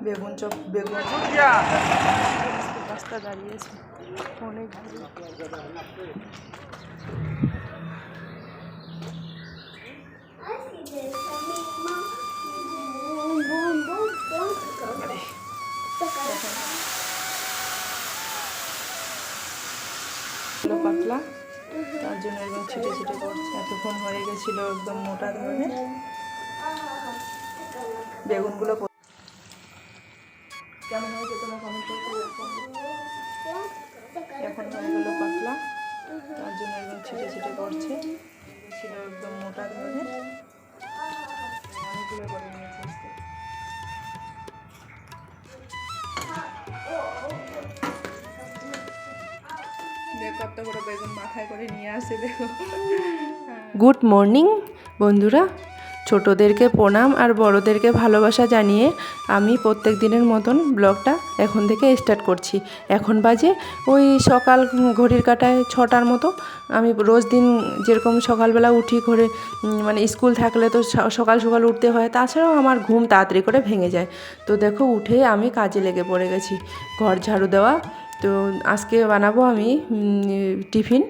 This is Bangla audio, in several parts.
বেগুন চপ বেগুন রাস্তা দাঁড়িয়েছে। অনেক পাতলা। তার জন্য একদম ছিটে ছিটে পড়ছে এতক্ষণ হয়ে গেছিল একদম মোটা ধরনের। বেগুনগুলো প- কেমন হয়েছে তোমার কমেন্ট করতে এখন হয়ে গেলো পাতলা। তার জন্য একদম ছিটে ছিটে পড়ছে ছিল একদম মোটা ধরনের। অনেকগুলো করে নিয়েছে আজকে। দেখো কত বড় বেগুন মাথায় করে নিয়ে আসে দেখো। গুড মর্নিং বন্ধুরা। ছোটদেরকে প্রণাম আর বড়দেরকে ভালোবাসা জানিয়ে আমি প্রত্যেক দিনের মতন ব্লগটা এখন থেকে স্টার্ট করছি। এখন বাজে ওই সকাল ঘড়ির কাটায় ছটার মতো। আমি রোজ দিন যেরকম সকালবেলা উঠি উম, মানে স্কুল থাকলে তো সকাল সকাল উঠতে হয় তাছাড়াও আমার ঘুম তাড়াতাড়ি করে ভেঙে যায়। তো দেখো উঠে আমি কাজে লেগে পড়ে গেছি। ঘর ঝাড়ু দেওয়া। তো আজকে বানাবো আমি টিফিন।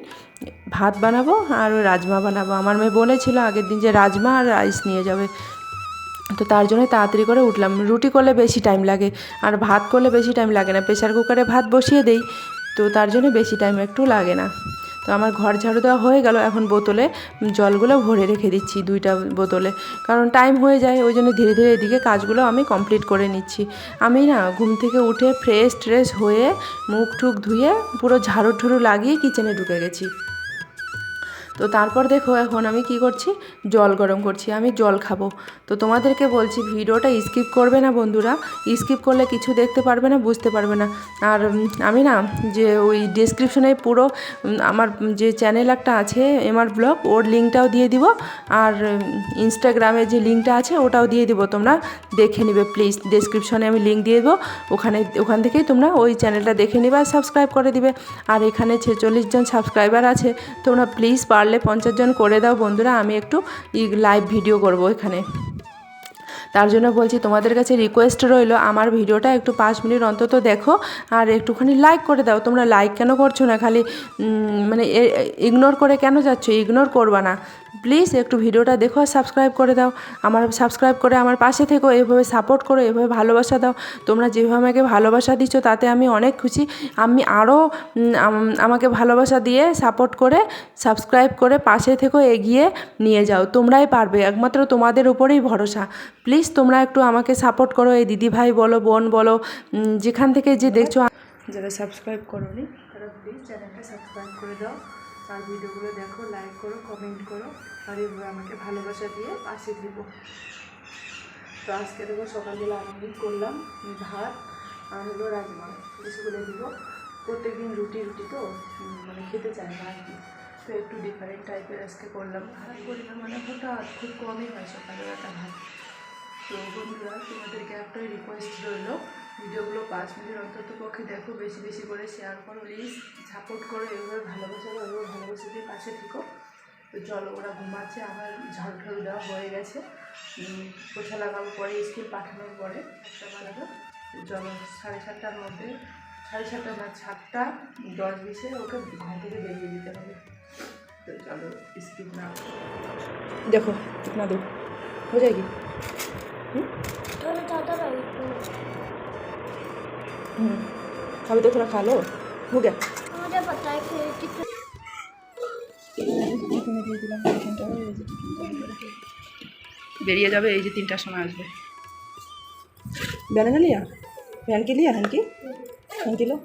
ভাত বানাবো আর রাজমা বানাবো। আমার মেয়ে বলেছিল আগের দিন যে, রাজমা আর রাইস নিয়ে যাবে। তো তার জন্য তাড়াতাড়ি করে উঠলাম। রুটি করলে বেশি টাইম লাগে আর ভাত করলে বেশি টাইম লাগে না। প্রেশার কুকারে ভাত বসিয়ে দেই, তো তার জন্য বেশি টাইম একটু লাগে না। তো আমার ঘর ঝাড়ু দেওয়া হয়ে গেল। এখন বোতলে জলগুলো ভরে রেখে দিচ্ছি দুইটা বোতলে। কারণ টাইম হয়ে যায়, ওই জন্য ধীরে ধীরে এদিকে কাজগুলো আমি কমপ্লিট করে নিচ্ছি। আমি না ঘুম থেকে উঠে ফ্রেশ ট্রেশ হয়ে মুখ টুক ধুয়ে পুরো ঝাড়ু ঠুড়ু লাগিয়ে কিচেনে ঢুকে গেছি। তো তারপর দেখো এখন আমি কি করছি? জল গরম করছি, আমি জল খাব। তো তোমাদেরকে বলছি, ভিডিওটা স্কিপ করবে না বন্ধুরা। স্কিপ করলে কিছু দেখতে পারবে না, বুঝতে পারবে না। আর আমি না যে ওই ডিসক্রিপশনে পুরো আমার যে চ্যানেল একটা আছে এমআর ব্লগ ওর লিঙ্কটাও দিয়ে দিব। আর ইনস্টাগ্রামে যে লিঙ্কটা আছে, ওটাও দিয়ে দিব। তোমরা দেখে নিবে প্লিজ ডিসক্রিপশনে আমি লিঙ্ক দিয়ে দেবো। ওখানে, ওখান থেকেই তোমরা ওই চ্যানেলটা দেখে নিবে আর সাবস্ক্রাইব করে দিবে। আর এখানে ছেচল্লিশ জন সাবস্ক্রাইবার আছে, তোমরা প্লিজ পারলে পঞ্চাশ জন করে দাও বন্ধুরা, আমি একটু লাইভ ভিডিও করব এখানে। তার জন্য বলছি, তোমাদের কাছে রিকোয়েস্ট রইল, আমার ভিডিওটা একটু পাঁচ মিনিট অন্তত দেখো, আর একটুখানি লাইক করে দাও। তোমরা লাইক কেন করছ না? খালি মানে ইগনোর করে কেন যাচ্ছ? ইগনোর করবা না। প্লিজ একটু ভিডিওটা দেখো আর সাবস্ক্রাইব করে দাও। আমার সাবস্ক্রাইব করে আমার পাশে থেকো, এভাবে সাপোর্ট করো, এভাবে ভালোবাসা দাও। তোমরা যেভাবে আমাকে ভালোবাসা দিচ্ছ, তাতে আমি অনেক খুশি। আমি আরও আমাকে ভালোবাসা দিয়ে সাপোর্ট করে সাবস্ক্রাইব করে পাশে থেকো, এগিয়ে নিয়ে যাও। তোমরাই পারবে, একমাত্র তোমাদের উপরেই ভরসা। প্লিজ তোমরা একটু আমাকে সাপোর্ট করো, এই দিদি ভাই বলো, বোন বলো যেখান থেকে যে দেখছ যারা সাবস্ক্রাইব করোনি, তারা প্লিজ চ্যানেলটা সাবস্ক্রাইব করে দাও। আর ভিডিওগুলো দেখো লাইক করো কমেন্ট করো, আর এভাবে আমাকে ভালোবাসা দিয়ে পাশে দিব। তো আজকে দেখো সকালবেলা আমি করলাম ভাত আর হলো রাজমা। স্কুলে দিব। প্রত্যেকদিন রুটি রুটি তো মানে খেতে চায় না আর কি। তো একটু ডিফারেন্ট টাইপের আজকে করলাম ভাত। করি না মানে হঠাৎ খুব কমই হয় সকালবেলাটা ভাত। তো বন্ধুরা, তোমাদেরকে একটাই রিকোয়েস্ট রইল ভিডিওগুলো পাঁচ মিনিট অন্তত পক্ষে দেখো, বেশি বেশি করে শেয়ার করো প্লিজ সাপোর্ট করো এভাবে ভালোবাসা এভাবে ভালোবাসা দিয়ে পাশে থেকো। তো চলো, ওরা ঘুমাচ্ছে আমার ঝাড়ু ঝাড়ু দেওয়া হয়ে গেছে। পোষা লাগানোর পরে, স্কুল পাঠানোর পরে, একটা বানাবো চলো, সাড়ে সাতটার মধ্যে, সাড়ে সাতটা না সাতটা দশ বিশে ওকে ঘর থেকে বেরিয়ে দিতে হবে। তো চলো স্কুল না দেখো না দেখো বোঝায় কি? হুম? अभी तो थोड़ा खा लो हो गया मुझे पता है कि कितना এখানে দিয়ে দিলাম টিফিনটা এই যে বেরিয়ে যাবে এই যে তিনটার সময় আসবে ব্যানানা লিয়া ফ্যান কি লিয়া হ্যান কি হ্যান কিলো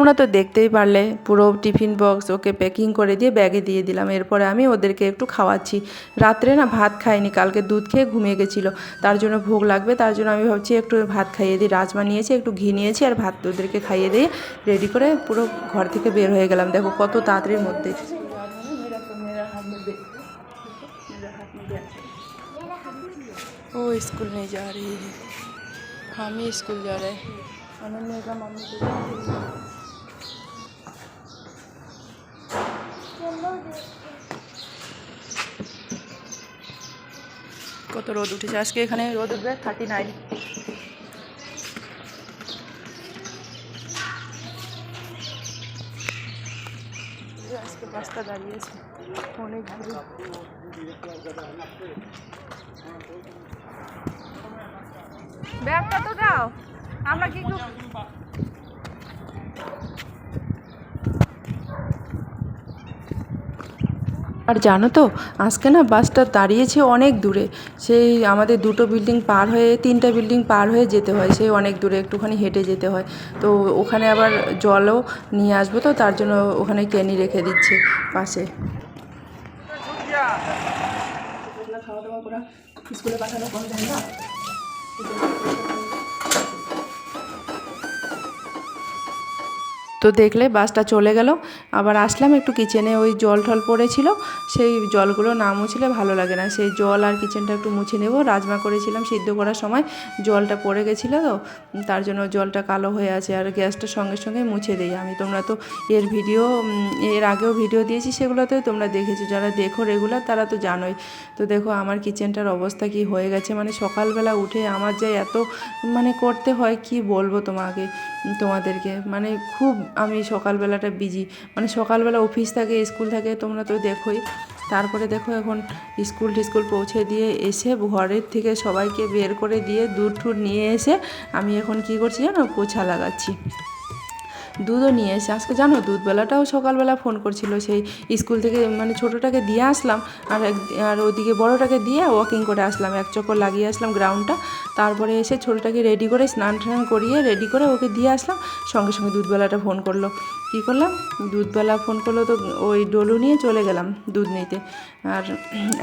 তোমরা তো দেখতেই পারলে পুরো টিফিন বক্স ওকে প্যাকিং করে দিয়ে ব্যাগে দিয়ে দিলাম এরপরে আমি ওদেরকে একটু খাওয়াচ্ছি রাত্রে না ভাত খাইনি কালকে দুধ খেয়ে ঘুমিয়ে গেছিলো তার জন্য ভোগ লাগবে তার জন্য আমি ভাবছি একটু ভাত খাইয়ে দিই রাজমা নিয়েছি একটু ঘি নিয়েছি আর ভাত ওদেরকে খাইয়ে দিয়ে রেডি করে পুরো ঘর থেকে বের হয়ে গেলাম দেখো কত তাড়াতাড়ির মধ্যে मेरा तो मेरा हाथ में दे मेरा हाथ में दे वो स्कूल नहीं जा रही है हम ही स्कूल जा रहे हैं अनन्या का मम्मी কত রোদ উঠেছে? আজকে এখানে রোদ উঠবে থার্টি নাইন আজকে বাসটা দাঁড়িয়েছে। অনেক দূরে ব্যাগটা তো দাও। আমরা কি আর জানো তো, আজকে না বাসটা দাঁড়িয়েছে অনেক দূরে। সেই আমাদের দুটো বিল্ডিং পার হয়ে, তিনটা বিল্ডিং পার হয়ে যেতে হয়। সেই অনেক দূরে একটুখানি হেঁটে যেতে হয়। তো ওখানে আবার জলও নিয়ে আসব তো, তার জন্য ওখানে ক্যানি রেখে দিচ্ছে পাশে। খাওয়া দাওয়া করা, স্কুলে পাঠানো কম যায় না। তো দেখলে বাসটা চলে গেল। আবার আসলাম একটু কিচেনে ওই জল টল পড়েছিল, সেই জলগুলো না মুছলে ভালো লাগে না। সেই জল আর কিচেনটা একটু মুছে নেব। রাজমা করেছিলাম সিদ্ধ করার সময়, জলটা পড়ে গেছিল তো, তার জন্য জলটা কালো হয়ে আছে আর গ্যাসটা সঙ্গে সঙ্গে মুছে দিই। আমি তোমরা তো এর ভিডিও এর আগেও ভিডিও দিয়েছি সেগুলোতে তোমরা দেখেছ। যারা দেখো রেগুলার তারা তো জানোই। তো দেখো আমার কিচেনটার অবস্থা কি হয়ে গেছে। মানে সকালবেলা উঠে আমার যে এত মানে করতে হয় কি বলব তোমাকে, তোমাদেরকে? মানে খুব আমি সকালবেলাটা বিজি মানে সকালবেলা অফিস থাকে স্কুল থাকে, তোমরা তো দেখোই। তারপরে দেখো এখন স্কুল টিস্কুল পৌঁছে দিয়ে এসে ঘরের থেকে সবাইকে বের করে দিয়ে দূর ঠুর নিয়ে এসে আমি এখন কি করছি জানো? পোছা লাগাচ্ছি। দুধও নিয়ে এসে, আজকে জানো, দুধবেলাটাও সকালবেলা ফোন করছিল, সেই স্কুল থেকে মানে ছোটোটাকে দিয়ে আসলাম, আর এক, আর ওদিকে বড়োটাকে দিয়ে ওয়াকিং করে আসলাম, এক চক্কর লাগিয়ে আসলাম গ্রাউন্ডটা তারপরে এসে ছোটোটাকে রেডি করে স্নান টান করিয়ে রেডি করে ওকে দিয়ে আসলাম, সঙ্গে সঙ্গে দুধবেলাটা ফোন করল। কী করলাম? দুধবেলা ফোন করল তো ওই ডলু নিয়ে চলে গেলাম দুধ নিতে। আর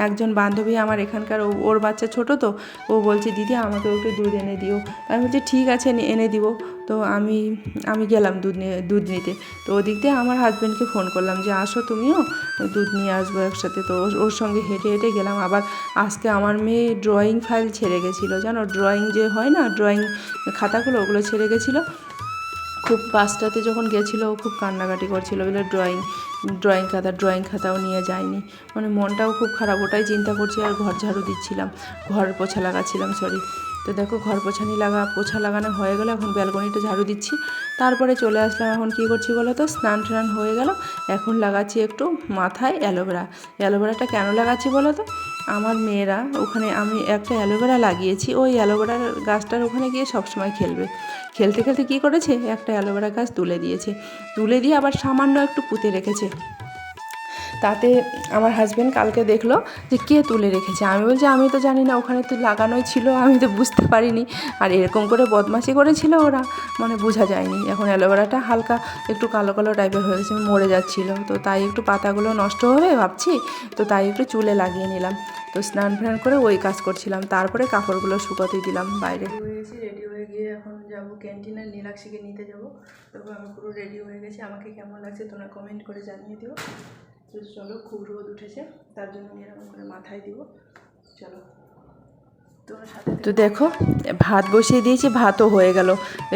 একজন বান্ধবী আমার এখানকার ওর বাচ্চা ছোট তো, ও বলছে, দিদি আমাকে একটু দুধ এনে দিও। আমি বলছি, ঠিক আছে এনে দিব। তো আমি আমি গেলাম দুধ নিয়ে দুধ নিতে। তো ওদিক দিয়ে আমার হাজব্যান্ডকে ফোন করলাম যে, আসো তুমিও? দুধ নিয়ে আসব একসাথে। তো ওর- সঙ্গে হেঁটে হেঁটে গেলাম। আবার আজকে আমার মেয়ে ড্রয়িং ফাইল ছেড়ে গেছিল। জানো ড্রয়িং যে হয় না ড্রয়িং খাতাগুলো, ওগুলো ছেড়ে গেছিল। খুব বাসটাতে যখন গেছিল, ও খুব কান্নাকাটি করছিল। বলে ড্রয়িং ড্রয়িং খাতা ড্রয়িং খাতাও নিয়ে যায়নি মানে মনটাও খুব খারাপ। ওটাই চিন্তা করছি আর ঘর ঝাড়ু দিচ্ছিলাম। ঘর পোছা লাগাচ্ছিলাম সরি তো দেখো ঘর পোছানি লাগা, পোছা লাগানো হয়ে গেলো, এখন ব্যালকনিটা ঝাড়ু দিচ্ছি। তারপরে চলে আসলাম এখন কী করছি বলো তো? স্নান টান হয়ে গেল। এখন লাগাচ্ছি একটু মাথায় অ্যালোভেরা। অ্যালোভেরাটা কেন লাগাচ্ছি বলো তো? আমার মেয়েরা ওখানে আমি একটা অ্যালোভেরা লাগিয়েছি, ওই অ্যালোভেরার গাছটার ওখানে গিয়ে সবসময় খেলবে। খেলতে খেলতে কী করেছে? একটা অ্যালোভেরা গাছ তুলে দিয়েছে। তুলে দিয়ে আবার সামান্য একটু পুঁতে রেখেছে। তাতে আমার হাজব্যান্ড কালকে দেখল যে কে তুলে রেখেছে। আমি বলছি, আমি তো জানি না, ওখানে তো লাগানোই ছিল, আমি তো বুঝতে পারিনি। আর এরকম করে বদমাশি করেছিল ওরা মানে বোঝা যায়নি। এখন অ্যালোভেরাটা হালকা একটু কালো কালো টাইপের হয়ে গেছে, মরে যাচ্ছিল। তো তাই একটু পাতাগুলো নষ্ট হবে ভাবছি, তো তাই একটু চুলে লাগিয়ে নিলাম। তো স্নান ফ্নান করে ওই কাজ করছিলাম, তারপরে কাপড়গুলো শুকাতে দিলাম বাইরে। রেডি হয়ে গিয়ে এখন যাব ক্যান্টিনে নীলাক্ষীকে নিতে যাব। তবে আমি পুরো রেডি হয়ে গেছি, আমাকে কেমন লাগছে তোমরা কমেন্ট করে জানিয়ে দিও। চলো খুব রোদ উঠেছে, তার জন্য এরকম করে মাথায় দিব। চলো তো দেখো, ভাত বসিয়ে দিয়েছি, ভাতও হয়ে গেল।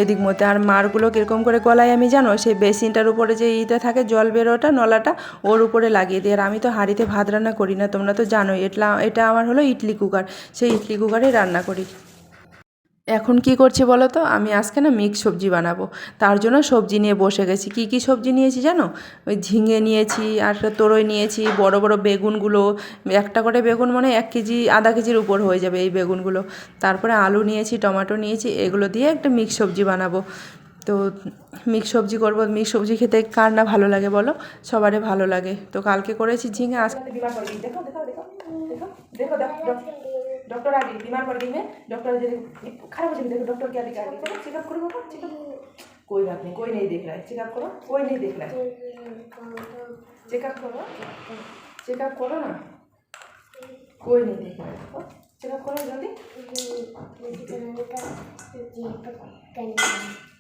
এদিক মধ্যে আর মারগুলো কীরকম করে গলায় আমি জানো, সেই বেসিনটার উপরে যে ইটা থাকে, জল বেরোটা, নলাটা, ওর উপরে লাগিয়ে দিই। আর আমি তো হাঁড়িতে ভাত রান্না করি না, তোমরা তো জানোই, এটা এটা আমার হলো ইডলি কুকার। সেই ইডলি কুকারে রান্না করি। এখন কি করছি বলো তো আমি আজকে না মিক্স সবজি বানাবো তার জন্য সবজি নিয়ে বসে গেছি কি কি সবজি নিয়েছি জানো ওই ঝিঙে নিয়েছি আর তোরই নিয়েছি বড় বড় বেগুনগুলো একটা করে বেগুন মানে এক কেজি আধা কেজির উপর হয়ে যাবে এই বেগুনগুলো তারপরে আলু নিয়েছি টমেটো নিয়েছি এগুলো দিয়ে একটা মিক্স সবজি বানাবো তো মিক্স সবজি করব মিক্স সবজি খেতে কার না ভালো লাগে বলো সবারই ভালো লাগে তো কালকে করেছি ঝিঙে আজকে দেখো দেখো দেখো দেখো দেখো দেখো डॉक्टर आ गई बीमार पड़ गई मैं डॉक्टर जैसे खराब हो जाएगी देखो डॉक्टर क्या दिखा रही है चेकअप करो बाबा चेकअप कोई बात नहीं कोई नहीं देख रहा है चेकअप करो कोई नहीं देख रहा है चेकअप करो चेकअप करो ना कोई नहीं देख रहा है चेकअप करो जल्दी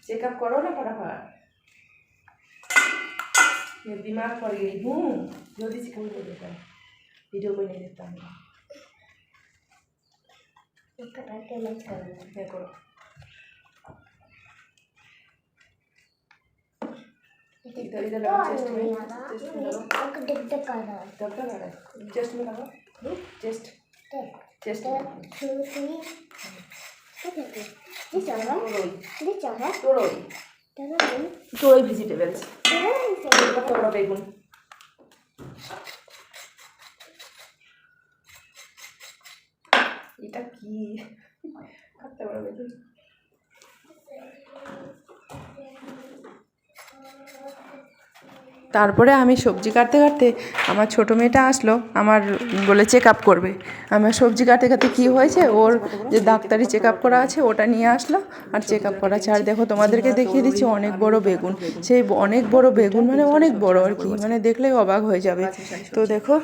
चेकअप करो ना फटाफट मैं बीमार पड़ गई हूँ जल्दी से कोई नहीं देखता है वीडियो कोई नहीं देखता है देखो इधर इधर लगाओ चेस्ट में चेस्ट में लगाओ दब तक आ रहा है चेस्ट में लगाओ चेस्ट চেষ্টা One, two, three. Okay, okay. This one, তোরই this one, তোরই this one. তোরই ভেজিটেবলস This one. কত বড় বেগুন তারপরে আমি সবজি কাটতে কাটতে আমার ছোটো মেয়েটা আসলো আমার বলে চেক আপ করবে আমার সবজি কাটতে কাটতে কী হয়েছে? ওর যে ডাক্তারি চেক আপ করা আছে ওটা নিয়ে আসলো। আর চেক আপ করা আছে আর দেখো তোমাদেরকে দেখিয়ে দিচ্ছি অনেক বড় বেগুন। সেই অনেক বড় বেগুন মানে অনেক বড় আর কি মানে দেখলেই অবাক হয়ে যাবে। তো দেখো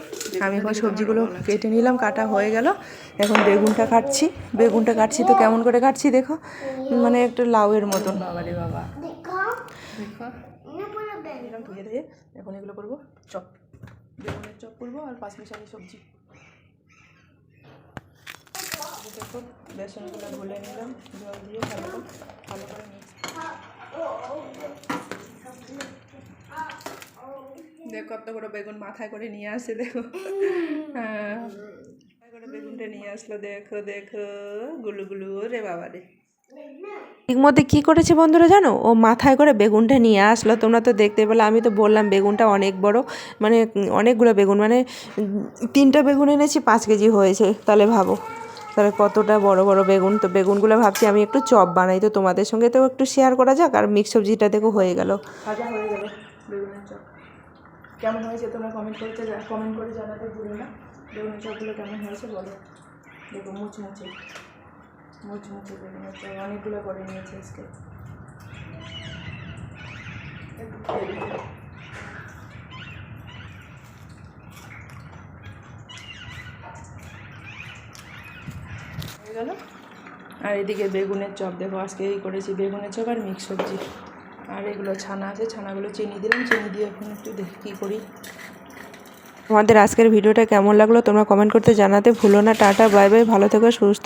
আমি এখন সবজিগুলো কেটে নিলাম কাটা হয়ে গেল। এখন বেগুনটা কাটছি। বেগুনটা কাটছি তো কেমন করে কাটছি দেখো? মানে একটা লাউয়ের মতন। বাবা। দেখো। দেখো না পুরো ব্যাগ এরকম ধুয়ে দিয়ে এখন এগুলো করব, চপ। বেগুনের চপ করব আর পাঁচ মিশালি সবজি। দেখো, বেসনগুলো গুলে নিলাম, জল দিয়ে ভালো করে ভালো করে দেখো, কত বড় বেগুন মাথায় করে নিয়ে আসে, দেখো। হ্যাঁ। করে বেগুনটা নিয়ে আসলো, দেখো দেখো। গুলু গুলু রে বাবা রে মধ্যে কী করেছে বন্ধুরা জানো? ও মাথায় করে বেগুনটা নিয়ে আসলো। তোমরা তো দেখতে পেলে, আমি তো বললাম বেগুনটা অনেক বড় মানে অনেকগুলো বেগুন মানে তিনটা বেগুন এনেছি, পাঁচ কেজি হয়েছে। তাহলে ভাবো, তাহলে কতটা বড় বড় বেগুন? তো বেগুনগুলো ভাবছি আমি একটু চপ বানাই। তো তোমাদের সঙ্গে তো একটু শেয়ার করা যাক, আর মিক্স সবজিটা দেখো হয়ে গেল। কেমন হয়েছে তোমরা কমেন্ট করতে কমেন্ট করে জানাতে ভুলো না। বেগুনের চপগুলো কেমন হয়েছে বলো? দেখো মুচমুচে। মুচমুচে বেগুনের চপ অনেকগুলো করে নিয়েছে আজকে। আর এদিকে বেগুনের চপ, দেখো আজকে এই করেছি বেগুনের চপ আর মিক্স সবজি। আর এগুলো ছানা আছে, ছানাগুলো চিনি দিলাম। চিনি দিয়ে এখন একটু দেখি কী করি। তোমাদের আজকের ভিডিওটা কেমন লাগল তোমরা কমেন্ট করতে জানাতে ভুলো না। Tata, bye bye. ভালো থেকো, সুস্থ